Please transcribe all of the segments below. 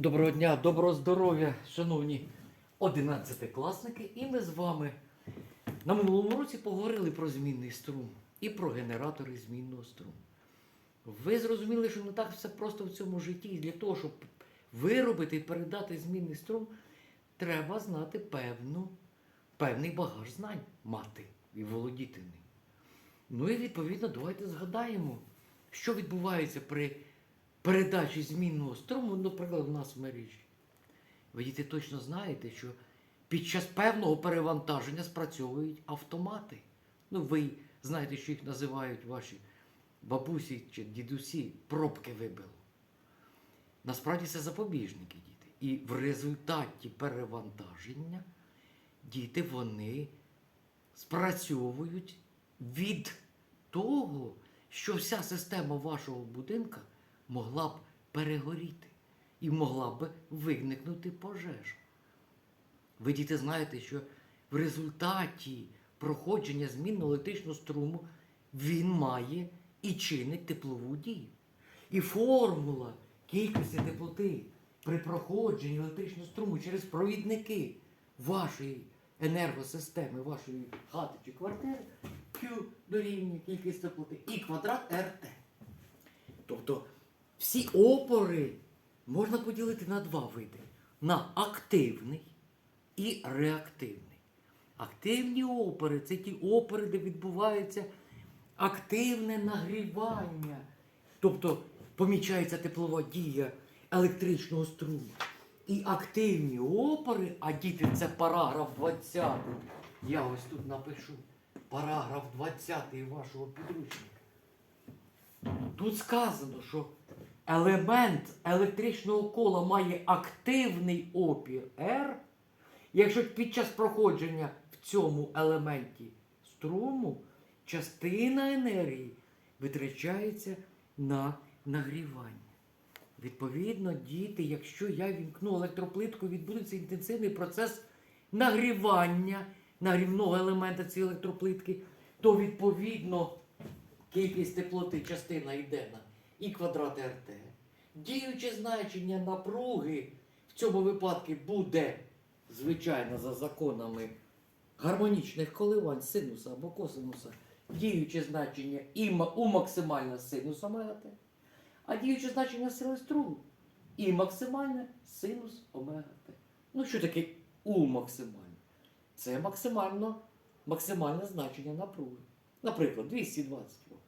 Доброго дня, доброго здоров'я, шановні одинадцятикласники. І ми з вами на минулому році поговорили про змінний струм і про генератори змінного струму. Ви зрозуміли, що не так все просто в цьому житті. І для того, щоб виробити і передати змінний струм, треба знати певну, певний багаж знань мати і володіти ним. Ну і відповідно, давайте згадаємо, що відбувається при передачі змінного струму, наприклад, у нас в мережі. Ви діти точно знаєте, що під час певного перевантаження спрацьовують автомати. Ну, ви знаєте, що їх називають ваші бабусі чи дідусі, пробки вибило. Насправді це запобіжники, діти. І в результаті перевантаження діти вони спрацьовують від того, що вся система вашого будинка могла б перегоріти і могла б виникнути пожежа. Ви діти знаєте, що в результаті проходження змінного електричного струму він має і чинить теплову дію. І формула кількості теплоти при проходженні електричного струму через провідники вашої енергосистеми, вашої хати чи квартири, Q дорівнює кількість теплоти і квадрат РТ. Тобто всі опори можна поділити на два види: на активний і реактивний. Активні опори це ті опори, де відбувається активне нагрівання. Тобто помічається теплова дія електричного струму. І активні опори, а діти, це параграф 20. Я ось тут напишу. Параграф 20 вашого підручника. Тут сказано, що елемент електричного кола має активний опір R, якщо під час проходження в цьому елементі струму частина енергії витрачається на нагрівання. Відповідно, діти, якщо я вімкну електроплитку, відбудеться інтенсивний процес нагрівання нагрівного елемента цієї електроплитки, то відповідно кількість теплоти частина йде на і квадрат РТ. Діюче значення напруги в цьому випадку буде, звичайно, за законами гармонічних коливань синуса або косинуса, діюче значення і у максимальне синус омега Т, а діюче значення сили струму і максимальне синус омега Т. Ну що таке у максимальне? Це максимально, максимальне значення напруги. Наприклад, 220 Вт.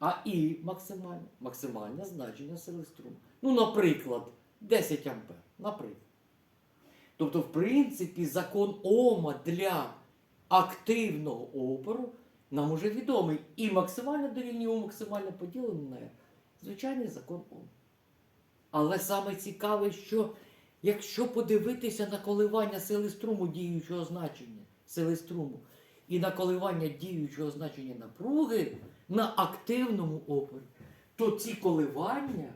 А І максимальне, максимальне значення сили струму. Ну, наприклад, 10 А. Наприклад. Тобто, в принципі, закон Ома для активного опору нам уже відомий. І максимально дорівнює У максимально поділене. Звичайний закон Ома. Але саме цікаве, що якщо подивитися на коливання сили струму діючого значення сили струму і на коливання діючого значення напруги на активному опорі, то ці коливання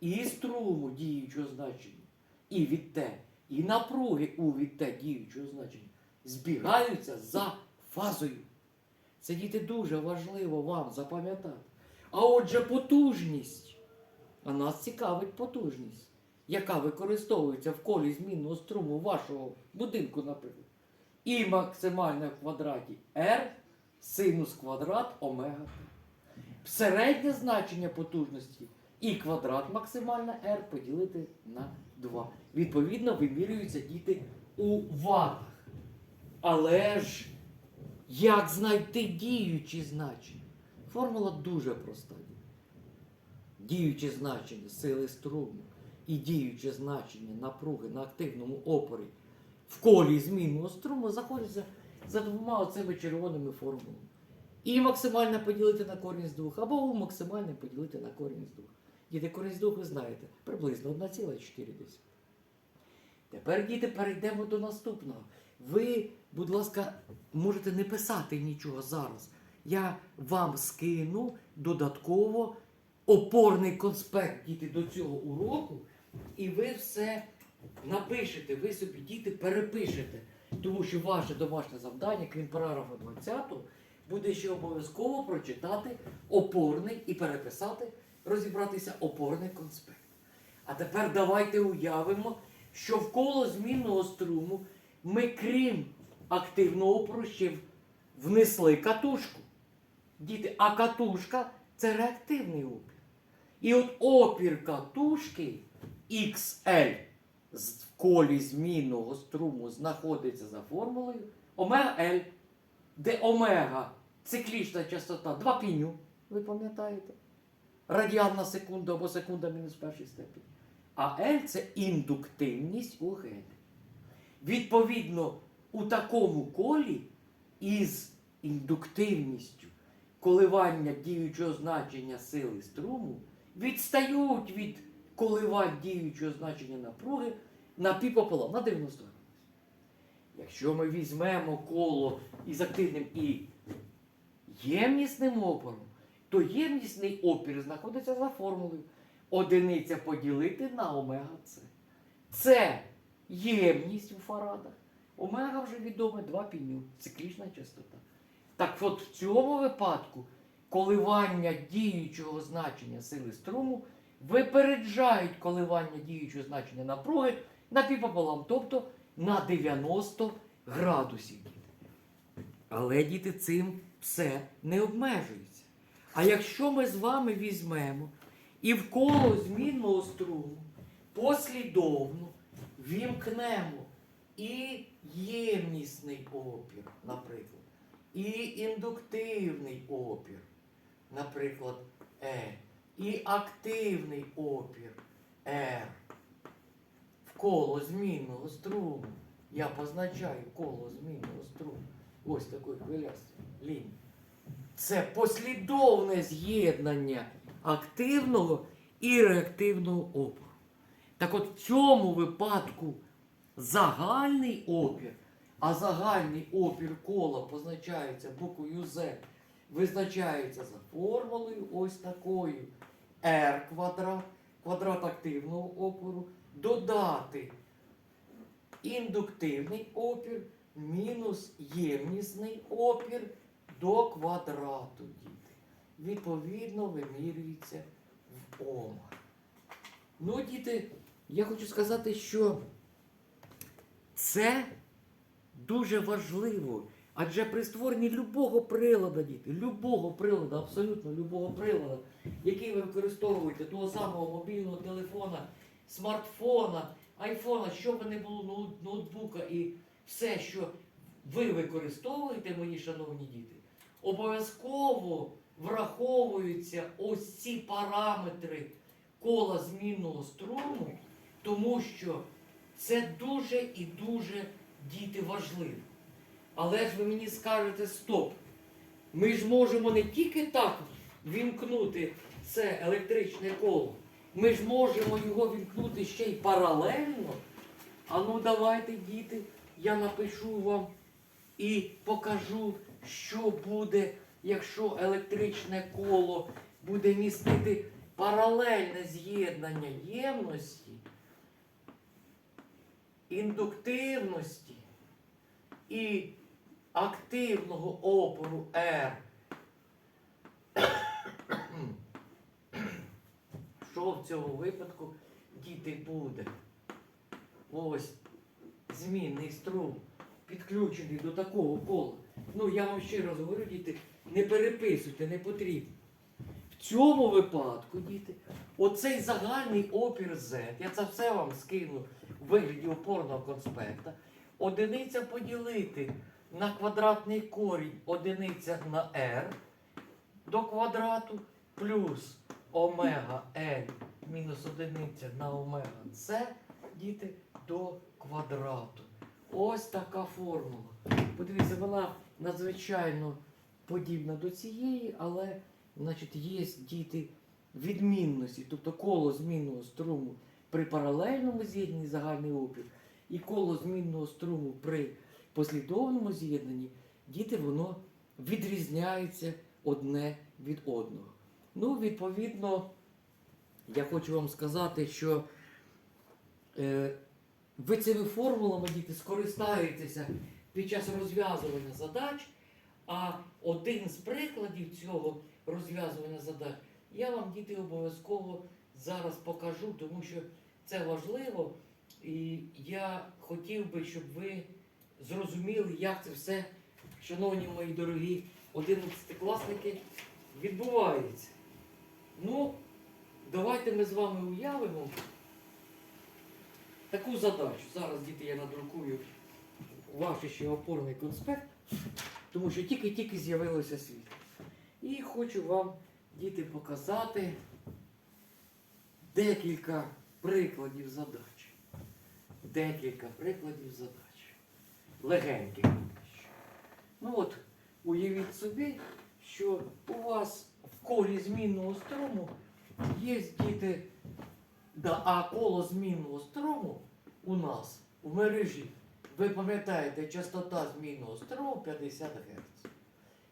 і струму діючого значення, і від Т, і напруги у від Т діючого значення збігаються за фазою. Це діти дуже важливо вам запам'ятати. А отже, потужність. А нас цікавить потужність, яка використовується в колі змінного струму вашого будинку, наприклад. І максимальне в квадраті R синус квадрат омега. Середнє значення потужності і квадрат максимальне R поділити на 2. Відповідно, вимірюються діти у ватах. Але ж як знайти діючі значення? Формула дуже проста. Діюче значення сили струму і діюче значення напруги на активному опорі в колі змінного струму знаходяться за двома оцими червоними формулами. І максимально поділити на корінь з двох, або максимально поділити на корінь з двох. Діти, корінь з двох ви знаєте, приблизно 1,4. Тепер, діти, перейдемо до наступного. Ви, будь ласка, можете не писати нічого зараз. Я вам скину додатково опорний конспект діти до цього уроку, і ви все напишете, ви собі діти перепишете. Тому що ваше домашнє завдання, крім параграфа 20, буде ще обов'язково прочитати опорний і переписати, розібратися опорний конспект. А тепер давайте уявимо, що вколо змінного струму ми, крім активного опору, ще в- внесли катушку. Діти, а катушка це реактивний опір. І от опір катушки XL в колі змінного струму знаходиться за формулою омега L, де омега циклічна частота 2 піню, ви пам'ятаєте? Радіан на секунду або секунда мінус перший степень. А L це індуктивність у гелі. Відповідно, у такому колі із індуктивністю коливання діючого значення сили струму відстають від коливань діючого значення напруги на півпополам, на 90 градусів. Якщо ми візьмемо коло із активним і ємнісним опором, то ємнісний опір знаходиться за формулою одиниця поділити на омега С. Це ємність у фарадах. Омега вже відоме 2 піню, циклічна частота. Так от в цьому випадку коливання діючого значення сили струму випереджають коливання діючого значення напруги на півпополам, тобто на 90 градусів. Але діти цим все не обмежується. А якщо ми з вами візьмемо і в коло змінного струму послідовно вімкнемо і ємнісний опір, наприклад, і індуктивний опір, наприклад, Е, і активний опір R в коло змінного струму. Я позначаю коло змінного струму. Ось такої хвилястої лінії. Це послідовне з'єднання активного і реактивного опору. Так от в цьому випадку загальний опір, а загальний опір кола позначається буквою Z, визначається за формулою ось такою. R квадрат, квадрат активного опору, додати індуктивний опір мінус ємнісний опір до квадрату, діти. Відповідно, вимірюється в омах. Ну, діти, я хочу сказати, що це дуже важливо. Адже при створенні любого прилада, діти, любого приладу, абсолютно любого приладу, який ви використовуєте, того самого мобільного телефона, смартфона, айфона, що би не було ноут- ноутбука і все, що ви використовуєте, мої шановні діти, обов'язково враховуються ось ці параметри кола змінного струму, тому що це дуже і дуже діти важливо. Але ж ви мені скажете стоп. Ми ж можемо не тільки так вімкнути це електричне коло, ми ж можемо його вімкнути ще й паралельно. А ну давайте, діти, я напишу вам і покажу, що буде, якщо електричне коло буде містити паралельне з'єднання ємності, індуктивності і активного опору R. Що в цьому випадку діти буде? Ось змінний струм підключений до такого кола. Ну, я вам ще раз говорю, діти, не переписуйте, не потрібно. В цьому випадку, діти, оцей загальний опір Z, я це все вам скину в вигляді опорного конспекта, одиниця поділити на квадратний корінь одиниця на R до квадрату плюс омега L мінус одиниця на омега С, діти, до квадрату. Ось така формула. Подивіться, вона надзвичайно подібна до цієї, але значить, є діти відмінності, тобто коло змінного струму при паралельному з'єднанні загальний опір і коло змінного струму при послідовному з'єднанні, діти воно відрізняється одне від одного. Ну, відповідно, я хочу вам сказати, що е, ви цими формулами, діти, скористаєтеся під час розв'язування задач, а один з прикладів цього розв'язування задач я вам, діти, обов'язково зараз покажу, тому що це важливо. І я хотів би, щоб ви зрозуміли, як це все, шановні мої дорогі 11-класники, відбувається. Ну, давайте ми з вами уявимо таку задачу. Зараз, діти, я надрукую ваш ще опорний конспект, тому що тільки-тільки з'явилося світло. І хочу вам, діти, показати декілька прикладів задач. Декілька прикладів задач. Легеньких. Ну от, уявіть собі, що у вас колі змінного струму є діти, да, а коло змінного струму у нас в мережі, ви пам'ятаєте, частота змінного струму 50 Гц.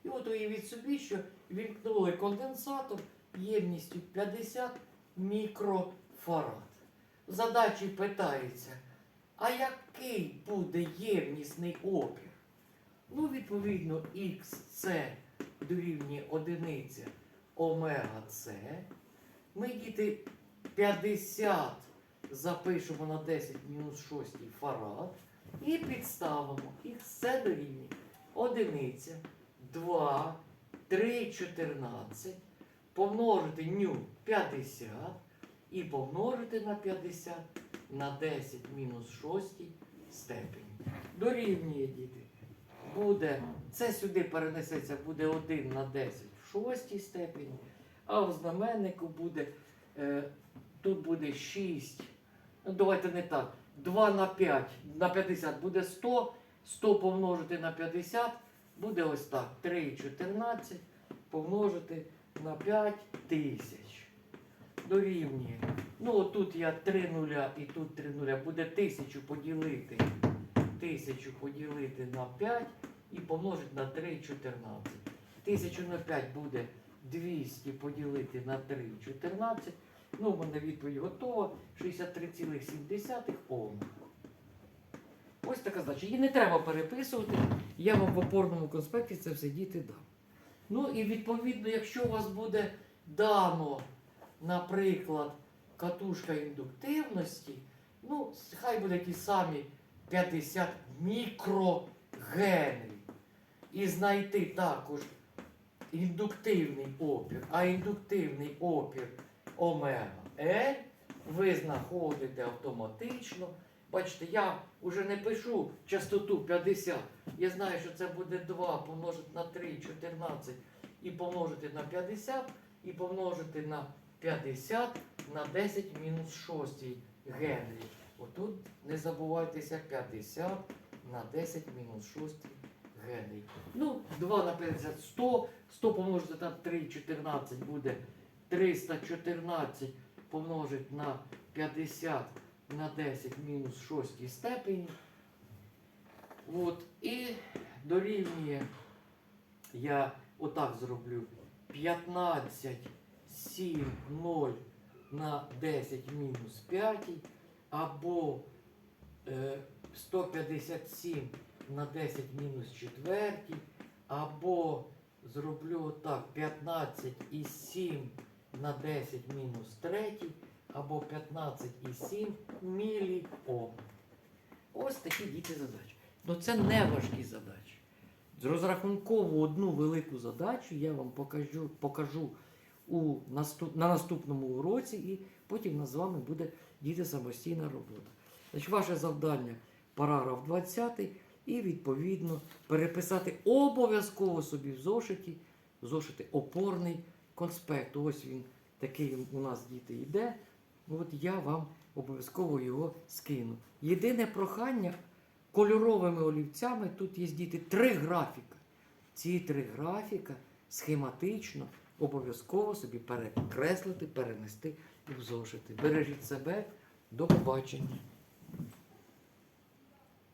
І от уявіть собі, що вімкнули конденсатор ємністю 50 мікрофарад. Задачі питається, а який буде ємнісний опір? Ну, відповідно, XC дорівнює одиниця омега С. Ми діти 50 запишемо на 10 мінус 6 фарад і підставимо XC дорівнює одиниця 2, 3, 14 помножити ню 50 і помножити на 50 на 10 мінус 6 степені. Дорівнює діти. Буде, це сюди перенесеться, буде 1 на 10 6 степені, а в знаменнику буде, е, тут буде 6. Ну, давайте не так. 2 на 5 на 50 буде 100, 100 помножити на 50 буде ось так. 3, 14 помножити на 5 тисяч. Дорівнює. Ну, отут я 3 нуля і тут 3 нуля. Буде 1000 поділити. 1000 поділити на 5 і помножити на 3, 14. 1000 на 5 буде 200 поділити на 3, 14. Ну, у мене відповідь готова. 63,7 Ом. Ось така задача. Її не треба переписувати. Я вам в опорному конспекті це все діти дам. Ну і відповідно, якщо у вас буде дано, наприклад, катушка індуктивності, ну, хай буде ті самі 50 мікрогенрі. І знайти також індуктивний опір, а індуктивний опір омега L ви знаходите автоматично. Бачите, я вже не пишу частоту 50. Я знаю, що це буде 2 помножити на 3, 14 і помножити на 50, і помножити на 50 на 10 мінус 6 Генрі. Отут не забувайтеся 50 на 10 мінус 6 Генрі. Ну, 2 на 50 100, 100 помножити на 3, 14 буде 314 помножити на 50 на 10 мінус 6 степені. От, і дорівнює, я отак зроблю, 15, 7, 0 на 10 мінус 5, або е, 157 на 10 мінус 4, або зроблю отак 15 і 7 на 10 мінус 3, або 15,7 міліом. Ось такі діти задачі. Ну це не важкі задачі. З розрахункову одну велику задачу я вам покажу, покажу у наступ, на наступному уроці, і потім нас з вами буде діти самостійна робота. Значить, ваше завдання параграф 20 і відповідно переписати обов'язково собі в зошиті, в зошиті опорний конспект. Ось він такий у нас діти йде. От я вам обов'язково його скину. Єдине прохання кольоровими олівцями тут є діти три графіка. Ці три графіка схематично обов'язково собі перекреслити, перенести в зошити. Бережіть себе, до побачення.